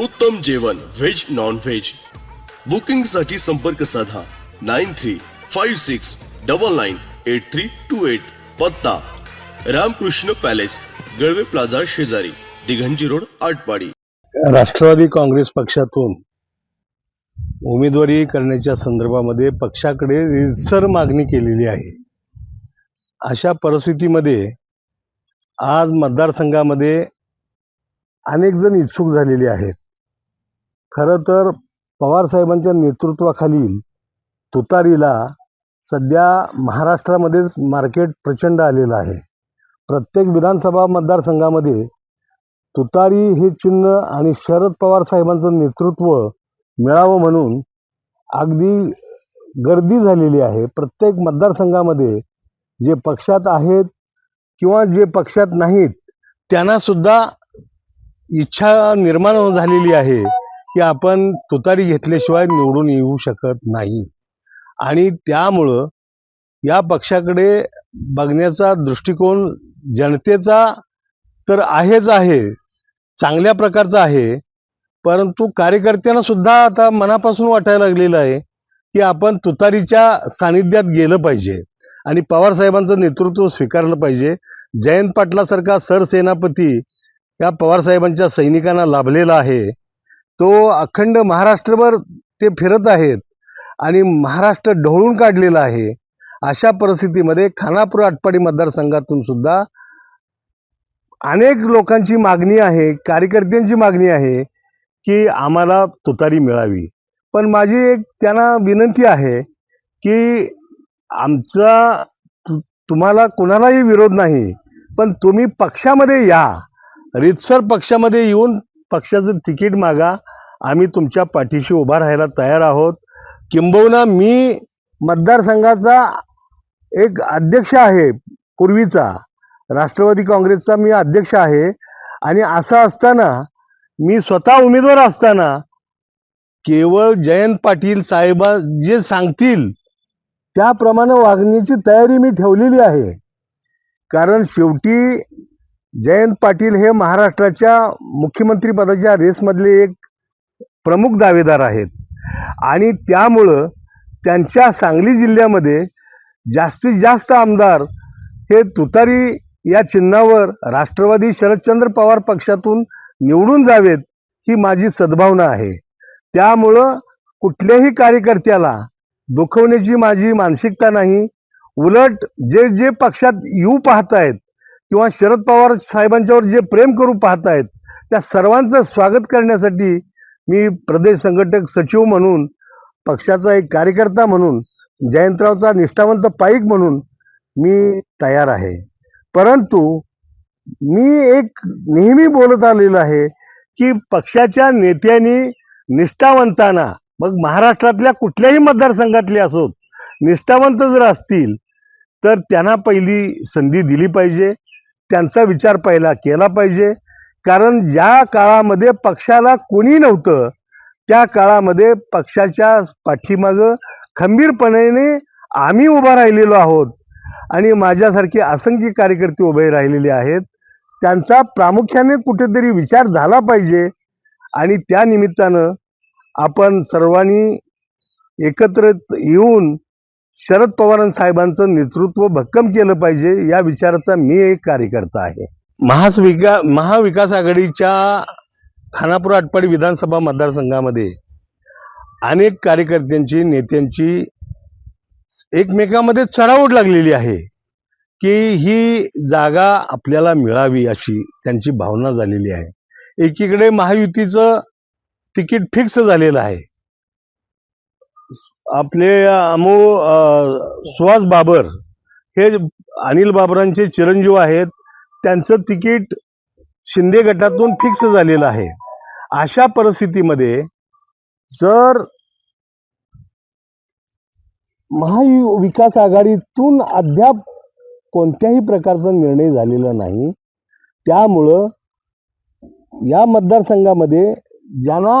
उत्तम जेवण veg non veg बुकिंगसाठी संपर्क साधा. Nine three five six double nine eight three two eight. पत्ता. रामकृष्ण पॅलेस गळवे प्लाझा शेजारी दिघंजी रोड आटपाडी. राष्ट्रवादी काँग्रेस पक्षातून उमेदवारी करण्याच्या संदर्भामध्ये पक्षाकडे रितसर मागणी केलेली आहे. अशा परिस्थितीमध्ये आज मतदारसंघामध्ये अनेक जण इच्छुक झालेले आहेत. खरं तर पवारसाहेबांच्या नेतृत्वाखालील तुतारीला सध्या महाराष्ट्रामध्येच मार्केट प्रचंड आलेलं आहे. प्रत्येक विधानसभा मतदारसंघामध्ये तुतारी हे चिन्ह आणि शरद पवार साहेबांचं नेतृत्व मिळावं म्हणून अगदी गर्दी झालेली आहे. प्रत्येक मतदारसंघामध्ये जे पक्षात आहेत किंवा जे पक्षात नाहीत त्यांनासुद्धा इच्छा निर्माण झालेली आहे. की आपण तुतारी घेतल्याशिवाय निवडून येऊ शकत नाही. आणि त्यामुळं या पक्षाकडे बघण्याचा दृष्टिकोन जनतेचा तर आहेच आहे चांगल्या प्रकारचा आहे परंतु कार्यकर्त्यांना सुद्धा आता मनापासून वाटायला लागलेलं आहे की आपण तुतारीच्या सानिध्यात गेलं पाहिजे आणि पवार साहेबांचं नेतृत्व स्वीकारलं पाहिजे. जयंत पाटलासारखा सरसेनापती या पवार साहेबांच्या सैनिकांना लाभलेला आहे. तो अखंड महाराष्ट्रभर ते फिरत आहेत आणि महाराष्ट्र ढवळून काढलेला आहे अशा परिस्थितीमध्ये खानापूर आटपाडी मतदारसंघातून सुद्धा अनेक लोकांची मागणी आहे कार्यकर्त्यांची मागणी आहे की आम्हाला तुतारी मिळावी. पण माझी एक त्यांना विनंती आहे की आमचा तु- तुम्हाला कुणालाही विरोध नाही पण तुम्ही पक्षामध्ये या रितसर पक्षामध्ये येऊन पक्षाचं तिकीट मागा. आम्ही तुमच्या पाठीशी उभा राहायला तयार आहोत. किंबहुना मी मतदारसंघाचा एक अध्यक्ष आहे पूर्वीचा. राष्ट्रवादी काँग्रेसचा मी अध्यक्ष आहे. आणि असं असताना मी स्वतः उमेदवार असताना केवळ जयंत पाटील साहेबा जे सांगतील त्याप्रमाणे वागण्याची तयारी मी ठेवलेली आहे. कारण शेवटी जयंत पाटील हे महाराष्ट्राच्या मुख्यमंत्रीपदाच्या रेसमधले एक प्रमुख दावेदार आहेत. आणि त्यामुळं त्यांच्या सांगली जिल्ह्यामध्ये जास्तीत जास्त आमदार हे तुतारी या चिन्हावर राष्ट्रवादी शरदचंद्र पवार पक्षातून निवडून जावेत ही माझी सद्भावना आहे. त्यामुळं कुठल्याही कार्यकर्त्याला दुखवण्याची माझी मानसिकता नाही. उलट जे जे पक्षात येऊ पाहतायत किंवा शरद पवार साहेबांच्यावर जे प्रेम करू पाहतायत त्या सर्वांचं स्वागत करण्यासाठी मी प्रदेश संघटक सचिव म्हणून पक्षाचा एक कार्यकर्ता म्हणून जयंतरावचा निष्ठावंत पाईक म्हणून मी तयार आहे. परंतु मी एक नेहमी बोलत आलेलो आहे की पक्षाच्या नेत्यांनी निष्ठावंतांना मग महाराष्ट्रातल्या कुठल्याही मतदारसंघातले असोत निष्ठावंत जर असतील तर त्यांना पहिली संधी दिली पाहिजे. त्यांचा विचार पहिला केला पाहिजे. कारण ज्या काळामध्ये पक्षाला कोणी नव्हतं त्या काळामध्ये पक्षाच्या पाठीमागं खंबीरपणे आम्ही उभा राहिलेलो आहोत. आणि माझ्यासारखे असंख्य कार्यकर्ते उभे राहिलेले आहेत. त्यांचा प्रामुख्याने कुठेतरी विचार झाला पाहिजे. आणि त्या निमित्तानं आपण सर्वांनी एकत्र येऊन शरद पवार साहेबांचं नेतृत्व भक्कम केलं पाहिजे या विचाराचा मी एक कार्यकर्ता आहे. महाविका महाविकास आघाडीच्या खानापूर आटपाडी विधानसभा मतदारसंघामध्ये अनेक कार्यकर्त्यांची नेत्यांची एकमेकामध्ये चढाओढ लागलेली आहे की ही जागा आपल्याला मिळावी अशी त्यांची भावना झालेली आहे. एकीकडे महायुतीचं तिकीट फिक्स झालेलं आहे. आपले अमो सुहास बाबर हे अनिल बाबरांचे चिरंजीव आहेत. त्यांचं तिकीट शिंदे गटातून फिक्स झालेलं आहे. अशा परिस्थितीमध्ये जर महाविकास आघाडीतून अद्याप कोणत्याही प्रकारचा निर्णय झालेला नाही त्यामुळं या मतदारसंघामध्ये ज्यांना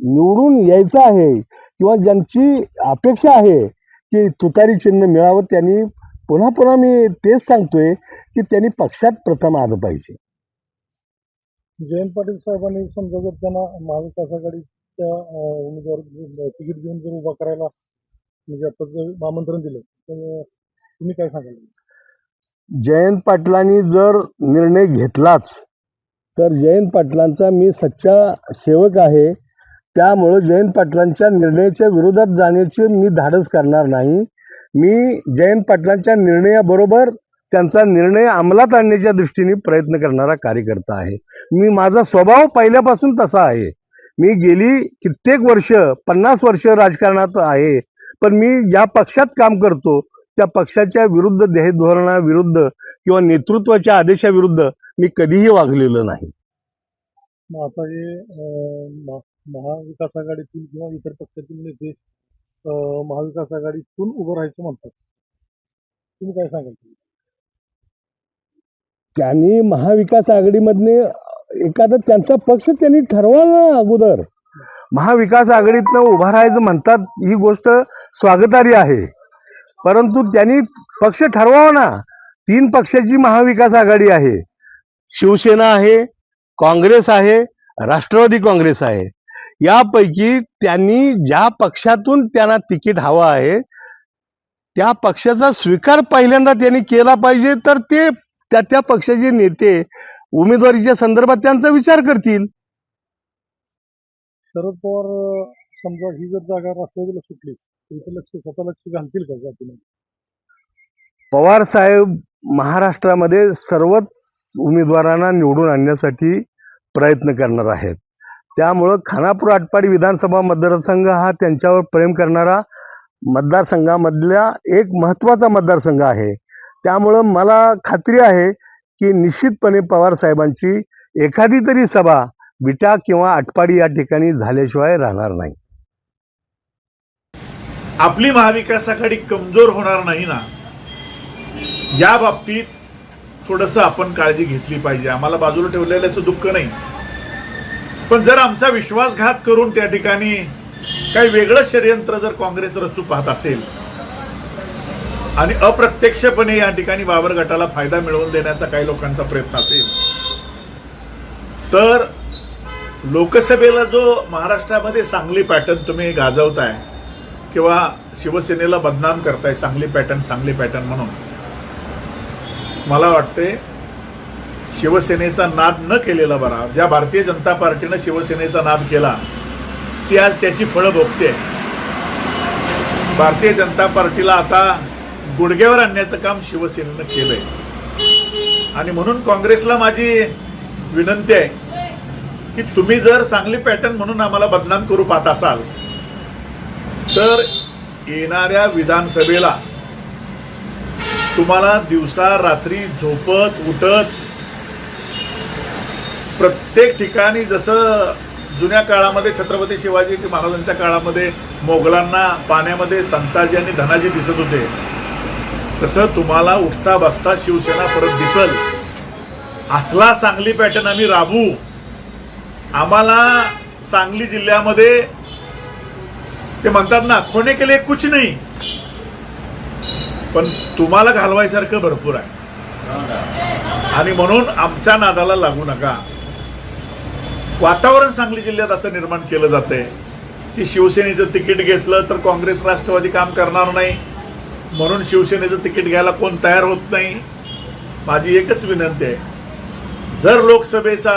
निवडून यायचं आहे किंवा ज्यांची अपेक्षा आहे की तुतारी चिन्ह मिळावं त्यांनी पुन्हा पुन्हा मी तेच सांगतोय की त्यांनी पक्षात प्रथम आलं पाहिजे. जयंत पाटील साहेबांनी समजा जर त्यांना महाविकास आघाडीच्या उमेदवार तिकीट देऊन जर उभा करायला म्हणजे आता जर आमंत्रण दिलं तर तुम्ही काय सांगाल? जयंत पाटलांनी जर निर्णय घेतलाच तर जयंत पाटलांचा मी सच्चा सेवक आहे. त्यामुळं जयंत पाटलांच्या निर्णयाच्या विरोधात जाण्याचे मी धाडस करणार नाही. मी जयंत पाटलांच्या निर्णयाबरोबर त्यांचा निर्णय अंमलात आणण्याच्या दृष्टीने प्रयत्न करणारा कार्यकर्ता आहे. मी माझा स्वभाव पहिल्यापासून तसा आहे. मी गेली कित्येक वर्ष पन्नास वर्ष राजकारणात आहे. पण मी ज्या पक्षात काम करतो त्या पक्षाच्या विरुद्ध ध्येयधोरणाविरुद्ध किंवा नेतृत्वाच्या आदेशाविरुद्ध मी कधीही वागलेलं नाही. आता महाविकास आघाडीतील किंवा इतर पक्षातील नेते महाविकास आघाडीतून उभं राहायचं म्हणतात. तुम्ही काय सांगाल? त्यांनी महाविकास आघाडीमधने एखादा त्यांचा पक्ष त्यांनी ठरवा ना अगोदर. महाविकास आघाडीतनं उभा राहायचं म्हणतात ही गोष्ट स्वागतार्ह आहे. परंतु त्यांनी पक्ष ठरवावा ना. तीन पक्षाची महाविकास आघाडी आहे. शिवसेना आहे काँग्रेस आहे राष्ट्रवादी काँग्रेस आहे. यापैकी त्यांनी ज्या पक्षातून त्यांना तिकीट हवं आहे त्या पक्षाचा स्वीकार पहिल्यांदा त्यांनी केला पाहिजे तर ते त्या त्या पक्षाचे नेते उमेदवारीच्या संदर्भात त्यांचा विचार करतील. शरद पवार समजा ही जर जागा राष्ट्रवादीला सुटली लक्ष स्वतः लक्ष घालतील का पवार साहेब महाराष्ट्रामध्ये सर्वच उमेदवारांना निवडून आणण्यासाठी प्रयत्न करणार आहेत. त्यामुळं खानापूर आटपाडी विधानसभा मतदारसंघ हा त्यांच्यावर प्रेम करणारा मतदारसंघामधल्या एक महत्त्वाचा मतदारसंघ आहे. त्यामुळं मला खात्री आहे की निश्चितपणे पवार साहेबांची एखादी तरी सभा विटा किंवा आटपाडी या ठिकाणी झाल्याशिवाय राहणार नाही. आपली महाविकास आघाडी कमजोर होणार नाही ना? या बाबतीत थोडंसं आपण काळजी घेतली पाहिजे. आम्हाला बाजूला ठेवलेल्याचं दुःख नाही. पण जर आमचा विश्वासघात करून त्या ठिकाणी काही वेगळं षडयंत्र जर काँग्रेस रचू पाहत असेल आणि अप्रत्यक्षपणे या ठिकाणी बाबर गटाला फायदा मिळवून देण्याचा काही लोकांचा प्रयत्न असेल तर लोकसभेला जो महाराष्ट्रामध्ये सांगली पॅटर्न तुम्ही गाजवताय किंवा शिवसेनेला बदनाम करताय सांगली पॅटर्न सांगली पॅटर्न म्हणून मला वाटते शिवसेनेचा नाद न केलेला बरा. ज्या भारतीय जनता पार्टीनं शिवसेनेचा नाद केला ती आज त्याची फळं भोगते. भारतीय जनता पार्टीला आता गुडघ्यावर आणण्याचं काम शिवसेनेनं केलंय. आणि म्हणून काँग्रेसला माझी विनंती आहे की तुम्ही जर सांगली पॅटर्न म्हणून आम्हाला बदनाम करू पाहत असाल तर येणाऱ्या विधानसभेला तुम्हाला दिवसा रात्री झोपत उठत प्रत्येक ठिकाणी जसं जुन्या काळामध्ये छत्रपती शिवाजी महाराजांच्या काळामध्ये मोगलांना पाण्यामध्ये संताजी आणि धनाजी दिसत होते तसं तुम्हाला उठता बसता शिवसेना परत दिसल. असला सांगली पॅटर्न आम्ही राबवू. आम्हाला सांगली जिल्ह्यामध्ये ते म्हणतात ना खोने केले कुछ नाही. पण तुम्हाला घालवायसारखं भरपूर आहे. आणि म्हणून आमच्या नादाला लागू नका. वातावरण सांगली जिल्ह्यात असं निर्माण केलं जातंय की शिवसेनेचं तिकीट घेतलं तर काँग्रेस राष्ट्रवादी काम करणार नाही. म्हणून शिवसेनेचं तिकीट घ्यायला कोण तयार होत नाही? माझी एकच विनंती आहे. जर लोकसभेचा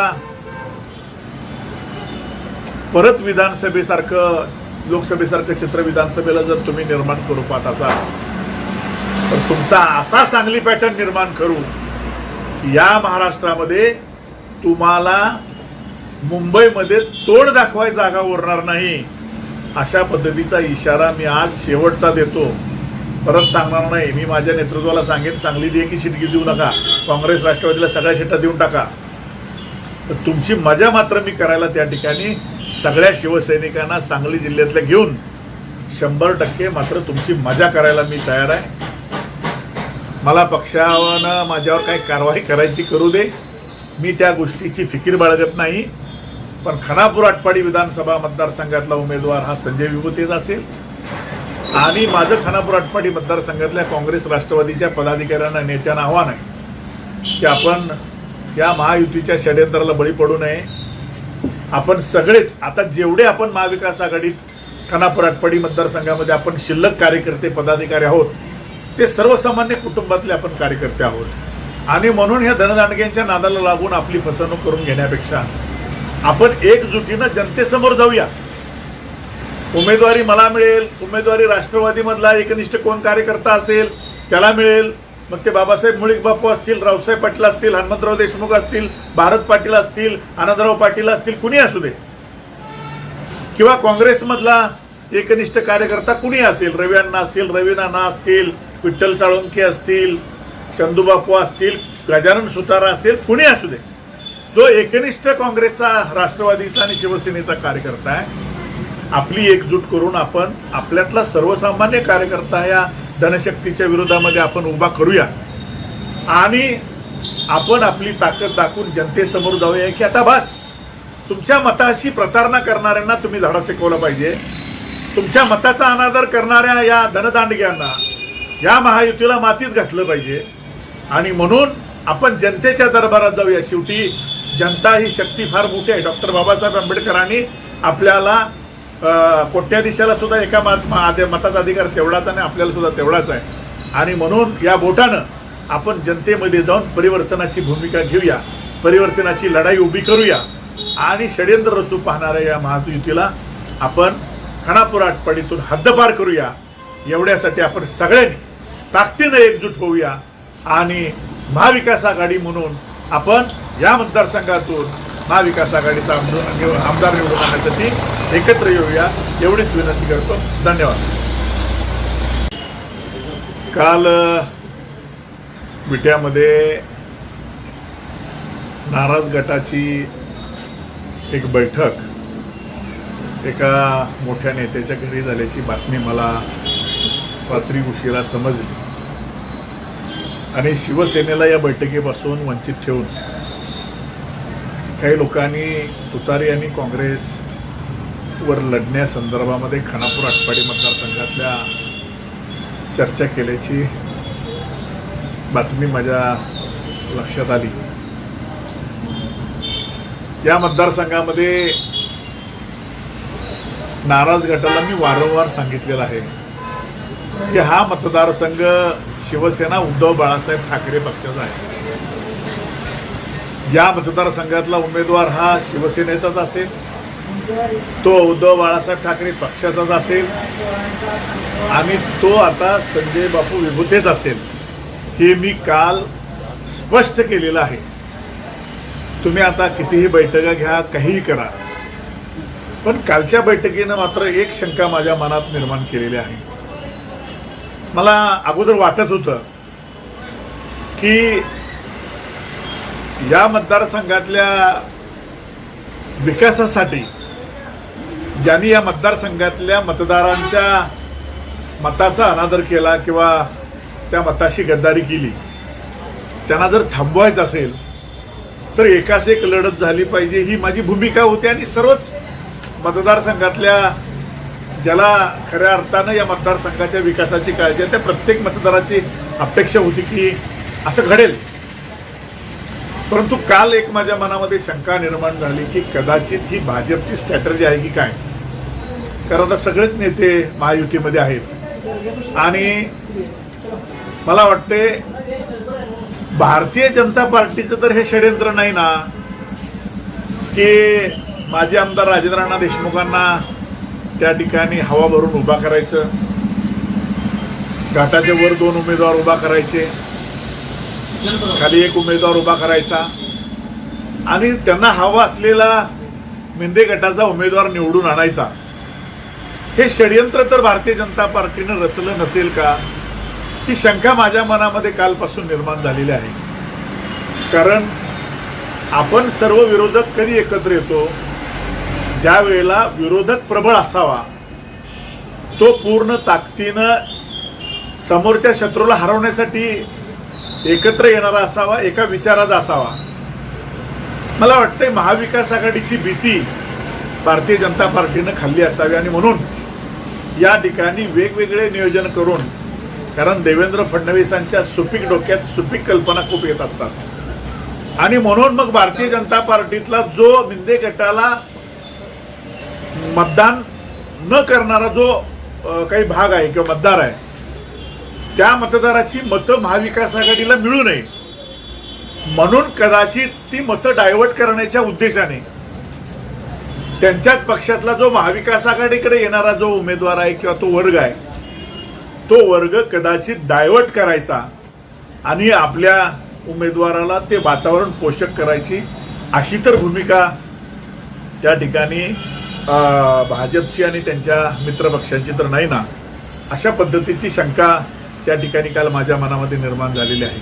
परत विधानसभेसारखं लोकसभेसारखं चित्र विधानसभेला जर तुम्ही निर्माण करू पाहत असाल तर तुमचा असा सांगली पॅटर्न निर्माण करू या महाराष्ट्रामध्ये तुम्हाला मुंबईमध्ये तोड दाखवाय जागा उरणार नाही. अशा पद्धतीचा इशारा मी आज शेवटचा देतो. परत सांगणार नाही. मी माझ्या नेतृत्वाला सांगेन सांगली दे की शिटगी देऊ नका. काँग्रेस राष्ट्रवादीला सगळ्या शिटा देऊन टाका. तर तुमची मजा मात्र मी करायला त्या ठिकाणी सगळ्या शिवसैनिकांना सांगली जिल्ह्यातल्या घेऊन शंभर टक्के मात्र तुमची मजा करायला मी तयार आहे. मला पक्षानं माझ्यावर काही कारवाई करायची करू दे. मी त्या गोष्टीची फिकीर बाळगत नाही. पण खानापूर आटपाडी विधानसभा मतदारसंघातला उमेदवार हा संजय विभूतेच असेल. आणि माझं खानापूर आटपाडी मतदारसंघातल्या काँग्रेस राष्ट्रवादीच्या पदाधिकाऱ्यांना नेत्यांना आव्हान आहे की आपण या महायुतीच्या षडयंत्राला बळी पडू नये. आपण सगळेच आता जेवढे आपण महाविकास आघाडीत खानापूर आटपाडी मतदारसंघामध्ये आपण शिल्लक कार्यकर्ते पदाधिकारी आहोत ते सर्वसामान्य कुटुंबातले आपण कार्यकर्ते आहोत. आणि म्हणून ह्या धनदांडग्यांच्या नादाला लागून आपली फसवणूक करून घेण्यापेक्षा आपण एकजुटीनं जनतेसमोर जाऊया. उमेदवारी मला मिळेल उमेदवारी राष्ट्रवादीमधला एकनिष्ठ कोण कार्यकर्ता असेल त्याला मिळेल. मग ते बाबासाहेब मुळीक बापू असतील रावसाहेब पाटील असतील हनुमंतराव देशमुख असतील भारत पाटील असतील आनंदराव पाटील असतील कुणी असू दे. किंवा काँग्रेसमधला एकनिष्ठ कार्यकर्ता कुणी असेल रवी अण्णा असतील रवी नाना असतील विठ्ठल साळुंके असतील चंदूबापू असतील गजानन सुतारा असेल कुणी असू दे. जो एकनिष्ठ काँग्रेसचा राष्ट्रवादीचा आणि शिवसेनेचा कार्यकर्ता आहे आपली एकजूट करून आपण आपल्यातला सर्वसामान्य कार्यकर्ता या धनशक्तीच्या विरोधामध्ये आपण उभा करूया. आणि आपण आपली ताकद दाखवून जनतेसमोर जाऊया. की आता बस तुमच्या मताशी प्रतारणा करणाऱ्यांना तुम्ही धडा शिकवला पाहिजे. तुमच्या मताचा अनादर करणाऱ्या या धनदांडग्यांना या महायुतीला मातीत घातलं पाहिजे. आणि म्हणून आपण जनतेच्या दरबारात जाऊया. शेवटी जनता ही शक्ती फार मोठी आहे. डॉक्टर बाबासाहेब आंबेडकरांनी आपल्याला कोट्याधीशाला सुद्धा एका मत- मताचा अधिकार तेवढाच आणि आपल्याला सुद्धा तेवढाच आहे. आणि म्हणून या बोटानं आपण जनतेमध्ये जाऊन परिवर्तनाची भूमिका घेऊया परिवर्तनाची लढाई उभी करूया आणि षडयंत्र रचू पाहणाऱ्या या महायुतीला आपण खानापूर हद्दपार करूया. एवढ्यासाठी आपण सगळ्यांनी ताकदीनं एकजूट होऊया आणि महाविकास आघाडी म्हणून आपण या मतदारसंघातून महाविकास आघाडीचा आमदार आमदार निवडून आणण्यासाठी एकत्र येऊया. एवढीच विनंती करतो. धन्यवाद. काल अ, विट्यामध्ये नाराज गटाची एक बैठक एका मोठ्या नेत्याच्या घरी झाल्याची बातमी मला रात्री उशिरा समजली. आणि शिवसेनेला या बैठकीपासून वंचित ठेवून काही लोकांनी तुतारी आणि काँग्रेसवर लढण्यासंदर्भामध्ये खानापूर आटपाडी मतदारसंघातल्या चर्चा केल्याची बातमी माझ्या लक्षात आली. या मतदारसंघामध्ये नाराज गटाला मी वारंवार सांगितलेलं आहे. की हा मतदारसंघ शिवसेना उद्धव बाळासाहेब ठाकरे पक्षाचा आहे. या मतदारसंघातला उमेदवार हा शिवसेनेचाच असेल तो उद्धव बाळासाहेब ठाकरे पक्षाचाच असेल आणि तो आता संजय बापू विभूतेच असेल हे मी काल स्पष्ट केलेलं आहे. तुम्ही आता कितीही बैठका घ्या काहीही करा पण कालच्या बैठकीनं मात्र एक शंका माझ्या मनात निर्माण केलेली आहे. मला अगोदर वाटत होतं की या मतदारसंघातल्या विकासासाठी ज्यांनी या मतदारसंघातल्या मतदारांच्या मताचा अनादर केला किंवा त्या मताशी गद्दारी केली त्यांना जर थांबवायचं असेल तर एकास एक लढत झाली पाहिजे ही माझी भूमिका होती आणि सर्वच मतदारसंघातल्या ज्याला खऱ्या अर्थानं या मतदारसंघाच्या विकासाची काळजी आहे त्या प्रत्येक मतदाराची अपेक्षा होती की असं घडेल. परंतु काल एक माझ्या मनामध्ये शंका निर्माण झाली की कदाचित ही भाजपची स्ट्रॅटर्जी आहे की काय? कारण आता सगळेच नेते महायुतीमध्ये आहेत. आणि मला वाटते भारतीय जनता पार्टीचं तर हे षडयंत्र नाही ना की माजी आमदार राजेंद्रांना देशमुखांना त्या ठिकाणी हवा भरून उभा करायचं. घाटाच्या वर दोन उमेदवार उभा करायचे. खाली एक उमेदवार उभा करायचा. आणि त्यांना हवा असलेला मेंदे गटाचा उमेदवार निवडून आणायचा. हे षडयंत्र तर भारतीय जनता पार्टीनं रचलं नसेल का? ही शंका माझ्या मनामध्ये कालपासून निर्माण झालेली आहे. कारण आपण सर्व विरोधक कधी एकत्र येतो? ज्या वेळेला विरोधक प्रबळ असावा तो पूर्ण ताकदीनं समोरच्या शत्रूला हरवण्यासाठी एकत्र येणारा असावा एका विचाराचा असावा. मला वाटतंय महाविकास आघाडीची भीती भारतीय जनता पार्टीनं खाल्ली असावी आणि म्हणून या ठिकाणी वेगवेगळे नियोजन करून कारण देवेंद्र फडणवीसांच्या सुपीक डोक्यात सुपीक कल्पना खूप येत असतात. आणि म्हणून मग भारतीय जनता पार्टीतला जो मिंदे गटाला मतदान न करणारा जो काही भाग आहे किंवा मतदार आहे त्या मतदाराची मतं महाविकास आघाडीला मिळू नये. म्हणून कदाचित ती मतं डायव्हर्ट करण्याच्या उद्देशाने त्यांच्याच पक्षातला जो महाविकास आघाडीकडे येणारा जो उमेदवार आहे किंवा तो वर्ग आहे तो वर्ग कदाचित डायव्हर्ट करायचा आणि आपल्या उमेदवाराला ते वातावरण पोषक करायची अशी तर भूमिका त्या ठिकाणी भाजपची आणि त्यांच्या मित्रपक्षांची तर नाही ना अशा पद्धतीची शंका त्या ठिकाणी काल माझ्या मनामध्ये निर्माण झालेली आहे.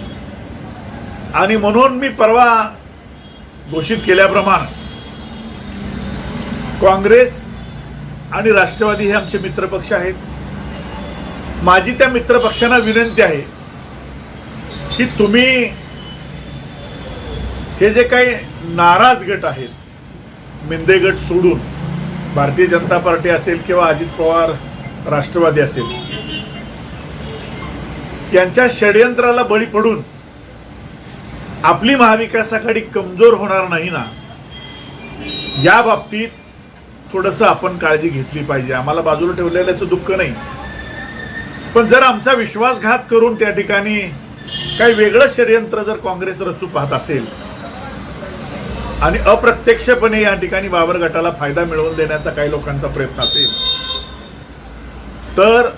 आणि म्हणून मी परवा घोषित केल्याप्रमाणे काँग्रेस आणि राष्ट्रवादी हे आमचे मित्रपक्ष आहेत. माझी त्या मित्रपक्षांना विनंती आहे की तुम्ही हे जे काही नाराज गट आहेत मिंदे गट सोडून भारतीय जनता पार्टी असेल किंवा अजित पवार राष्ट्रवादी असेल यांच्या षडयंत्राला बळी पडून आपली महाविकास आघाडी कमजोर होणार नाही ना या बाबतीत थोडंसं आपण काळजी घेतली पाहिजे. आम्हाला बाजूला ठेवलेल्याचं दुःख नाही. पण जर आमचा विश्वासघात करून त्या ठिकाणी काही वेगळं षडयंत्र जर काँग्रेस रचू पाहत असेल आणि अप्रत्यक्षपणे या ठिकाणी बाबर गटाला फायदा मिळवून देण्याचा काही लोकांचा प्रयत्न असेल. तर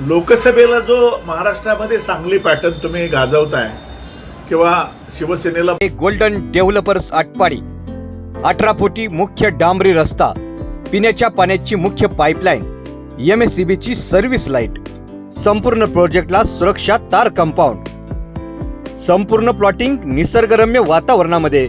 लोकसभेला जो महाराष्ट्रामध्ये सांगली पॅटर्न तुम्ही गाजवताय किंवा शिवसेनेला गोल्डन डेव्हलपर्स आटपाडी अठरा फुटी मुख्य डांबरी रस्ता पिण्याच्या पाण्याची मुख्य pipeline M S C service light संपूर्ण प्रोजेक्टला सुरक्षा तार कंपाऊंड संपूर्ण प्लॉटिंग निसर्गरम्य वातावरणामध्ये